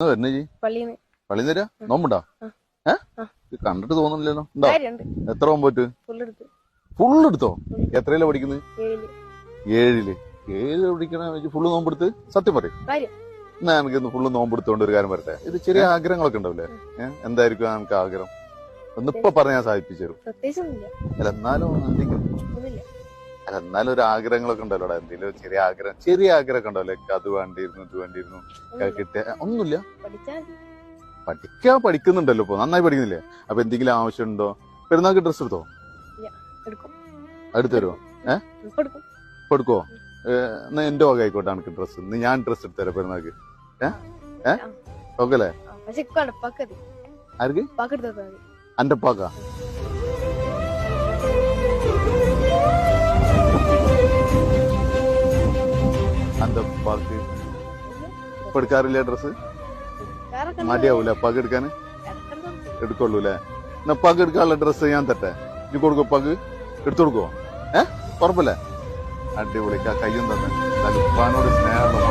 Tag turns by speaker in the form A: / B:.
A: വരുന്നേ ജി.
B: പള്ളിയിൽ
A: പള്ളി തരാ നോമ്പുണ്ടോ?
B: ആ.
A: ഏ?
B: ആ.
A: ഇത് കണ്ടിട്ട് തോന്നുന്നില്ലല്ലോ. ഉണ്ടോ? എത്ര നോമ്പ് പറ്റു?
B: ഫുള്ളെടുത്ത്.
A: ഫുള്ള് എടുത്തോ എത്രയില പഠിക്കുന്നത് ഏഴിൽ. ഏഴിൽ. പഠിക്കണ ഫുള്ള് നോമ്പെടുത്ത്? സത്യം പറയും. എന്നാ എനിക്ക് ഇന്ന് ഫുള്ള് നോമ്പെടുത്തോണ്ട് ഒരു കാര്യം പറയട്ടെ ഇത് ചെറിയ ആഗ്രഹങ്ങളൊക്കെ ഉണ്ടാവില്ലേ? ഏഹ് എന്തായിരിക്കും നമുക്ക് ആഗ്രഹം? ഒന്നിപ്പോ പറഞ്ഞാ ഞാൻ സാധിപ്പിച്ചു തരും. അല്ല എന്നാലും എന്തെങ്കിലും എന്നാലും ഒരു ആഗ്രഹങ്ങളൊക്കെ ഉണ്ടല്ലോ എന്തെങ്കിലും ചെറിയ ആഗ്രഹം ചെറിയ ആഗ്രഹമൊക്കെ ഉണ്ടാവില്ലേ എനിക്ക് അത് വേണ്ടിയിരുന്നു ഇത് വേണ്ടിയിരുന്നു. കിട്ടിയ ഒന്നുമില്ല. പഠിക്കാൻ പഠിക്കുന്നുണ്ടല്ലോ ഇപ്പൊ. നന്നായി പഠിക്കുന്നില്ലേ? അപ്പൊ എന്തെങ്കിലും ആവശ്യം ഉണ്ടോ പെരുന്നാൾക്ക് ഡ്രസ് എടുത്തോ?
B: എടുക്കും. ഏഹ്? എടുക്കും
A: എന്നാ എന്റെ വക ആയിക്കോട്ടെ എനിക്ക് ഡ്രസ് ഇന്ന് ഞാൻ ഡ്രസ് എടുത്തരാം പെരുന്നാൾക്ക്. ഏഹ്? ഏഹ്? ഓക്കെ അല്ലേ ആർക്ക്? എന്റെ പാക്ക ഇപ്പൊ എടുക്കാറില്ല ഡ്രസ്
B: മതിയാവൂല
A: പക എടുക്കാന്? എടുക്കാൻ എടുക്കുള്ളൂ അല്ലേ എന്നാ പക എടുക്കാനുള്ള ഡ്രസ് ഞാൻ തട്ടെ. ഇനി കൊടുക്കോ പക എടുത്തു കൊടുക്കോ? ഏ? ഉറപ്പല്ലേ? അടിപൊളി. ആ കയ്യും തന്നെ ഉപ്പാനോട് സ്നേഹമുള്ള.